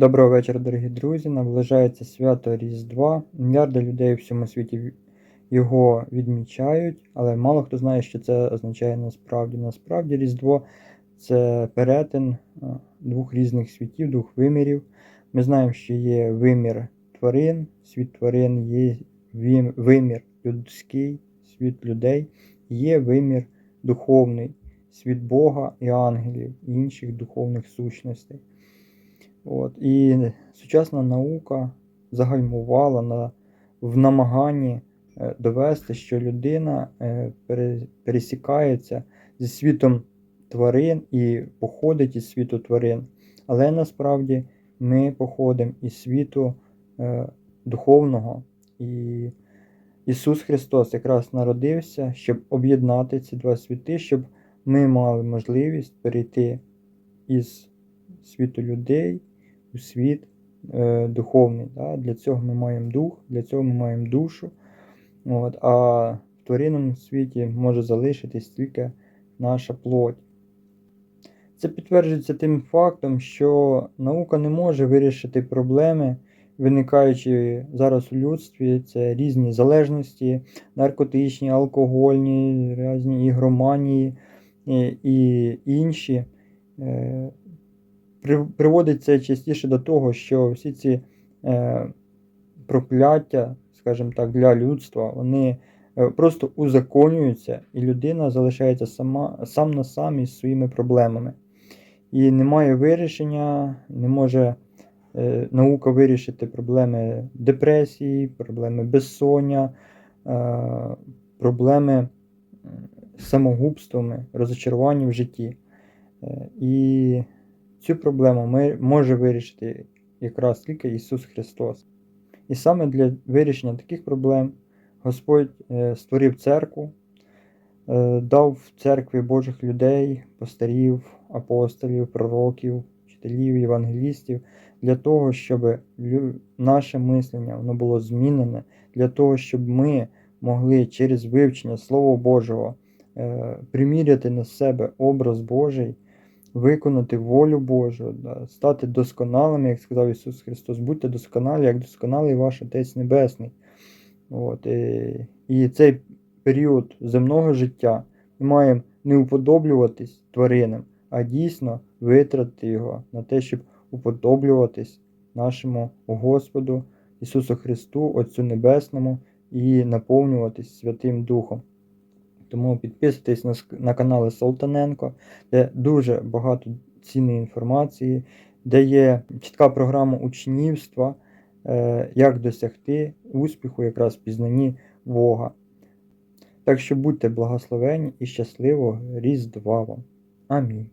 Доброго вечора, дорогі друзі. Наближається свято Різдва. Мільярди людей у всьому світі його відмічають, але мало хто знає, що це означає насправді. Насправді, Різдво це перетин е, двох різних світів, двох вимірів. Ми знаємо, що є вимір тварин, світ тварин, є вимір людський, світ людей, є вимір духовний, світ Бога і ангелів, інших духовних сущностей. От. І сучасна наука загальмувала на, в намаганні е, довести, що людина е, пересікається зі світом тварин і походить із світу тварин. Але насправді ми походимо із світу е, духовного. І Ісус Христос якраз народився, щоб об'єднати ці два світи, щоб ми мали можливість перейти із світу людей у світ е, духовний. Да? Для цього ми маємо дух, для цього ми маємо душу. От, а в тваринному світі може залишитись тільки наша плоть. Це підтверджується тим фактом, що наука не може вирішити проблеми, виникаючи зараз у людстві. Це різні залежності, наркотичні, алкогольні, різні ігроманії і, і інші. Приводить це частіше до того, що всі ці е, прокляття, скажімо так, для людства, вони е, просто узаконюються, і людина залишається сама, сам на сам із своїми проблемами. І немає вирішення, не може е, наука вирішити проблеми депресії, проблеми безсоння, проблеми самогубствами, розочарування в житті. І цю проблему може вирішити якраз тільки Ісус Христос. І саме для вирішення таких проблем Господь е, створив церкву, е, дав в церкві Божих людей, пастирів, апостолів, пророків, вчителів, євангелістів, для того, щоб наше мислення воно було змінене, для того, щоб ми могли через вивчення Слова Божого е, приміряти на себе образ Божий, виконати волю Божу, да, стати досконалими, як сказав Ісус Христос, будьте досконалі, як досконалий ваш Отець Небесний. От, і, і цей період земного життя ми маємо не уподоблюватись тваринам, а дійсно витратити його на те, щоб уподоблюватись нашому Господу Ісусу Христу, Отцю Небесному і наповнюватись Святим Духом. Тому підписуйтесь на, на канали Солтаненко, де дуже багато цінної інформації, де є чітка програма учнівства, е, як досягти успіху якраз в пізнанні Бога. Так що будьте благословені і щасливого Різдва вам. Амінь.